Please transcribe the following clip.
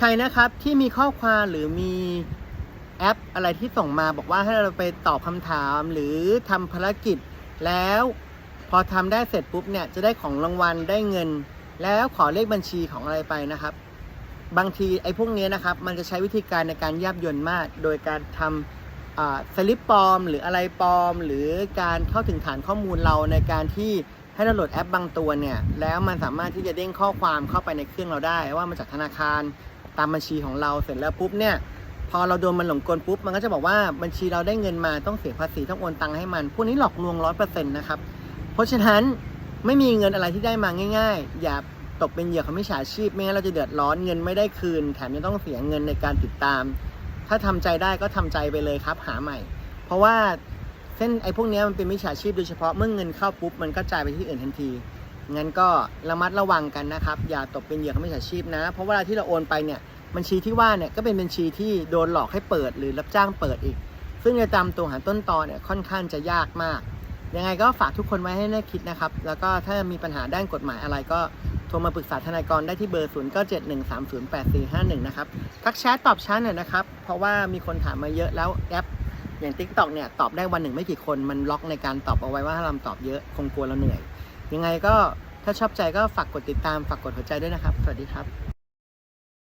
ใครนะครับที่มีข้อความหรือมีแอปอะไรที่ส่งมาบอกว่าให้เราไปตอบคำถามหรือทำภารกิจ แล้วพอทำได้เสร็จปุ๊บเนี่ยจะได้ของรางวัลได้เงิน แล้วขอเลขบัญชีของอะไรไปนะครับ บางทีไอ้พวกเนี้ยนะครับ มันจะใช้วิธีการในการยับยนต์มาก โดยการทำสลิปปลอม หรืออะไรปลอม หรือการเข้าถึงฐานข้อมูลเราในการที่ให้เราโหลดแอปบางตัวเนี่ยแล้วมันสามารถที่จะเด้งข้อความเข้าไปในเครื่องเราได้ว่ามาจากธนาคาร ตามบัญชีของเราเสร็จแล้วปุ๊บเนี่ยพอเราโดนมันหลงกลปุ๊บมันก็จะบอกว่าบัญชีเราได้เงินมาต้องเสียภาษีต้องโอนตังค์ให้มัน พวกนี้หลอกลวงร้อยเปอร์เซ็นต์นะครับเพราะฉะนั้นไม่มีเงินอะไรที่ได้มาง่าย ๆ อย่าตกเป็นเหยื่อของมิจฉาชีพไม่งั้นเราจะเดือดร้อนเงินไม่ได้คืน แถมยังต้องเสียเงินในการติดตาม ถ้าทำใจได้ก็ทำใจไปเลยครับ หาใหม่ เพราะว่าเส้นไอ้พวกนี้มันเป็นมิจฉาชีพโดยเฉพาะเมื่อเงินเข้าปุ๊บมันก็จ่ายไปที่อื่นทันที งั้นก็ระมัดระวังกันนะครับ อย่าตกเป็นเหยื่อของมิจฉาชีพนะ เพราะเวลาที่เราโอนไปเนี่ยบัญชีที่ว่าเนี่ยก็เป็นบัญชีที่โดนหลอกให้เปิดหรือรับจ้างเปิดอีก ซึ่งจะตามตัวหาต้นตอเนี่ยค่อนข้างจะยากมาก ยังไงก็ฝากทุกคนไว้ให้แน่คิดนะครับ แล้วก็ถ้ามีปัญหาด้านกฎหมายอะไรก็โทรมาปรึกษาทนายกรได้ที่เบอร์ 0 9 7 1 3 0 8 4 5 1 นะครับ ทักแชทตอบช้าหน่อยนะครับ เพราะว่ามีคนถามมาเยอะแล้วแอป อย่าง Tik t o อกเนี่ยตอบได้วันหนึ่งไม่กี่คนมันล็อกในการตอบเอาไว้ว่าถ้าเราตอบเยอะคงกลัวเราเหนื่อย ยังไงก็ถ้าชอบใจก็ฝากกดติดตามฝากกดหัวใจด้วยนะครับ สวัสดีครับ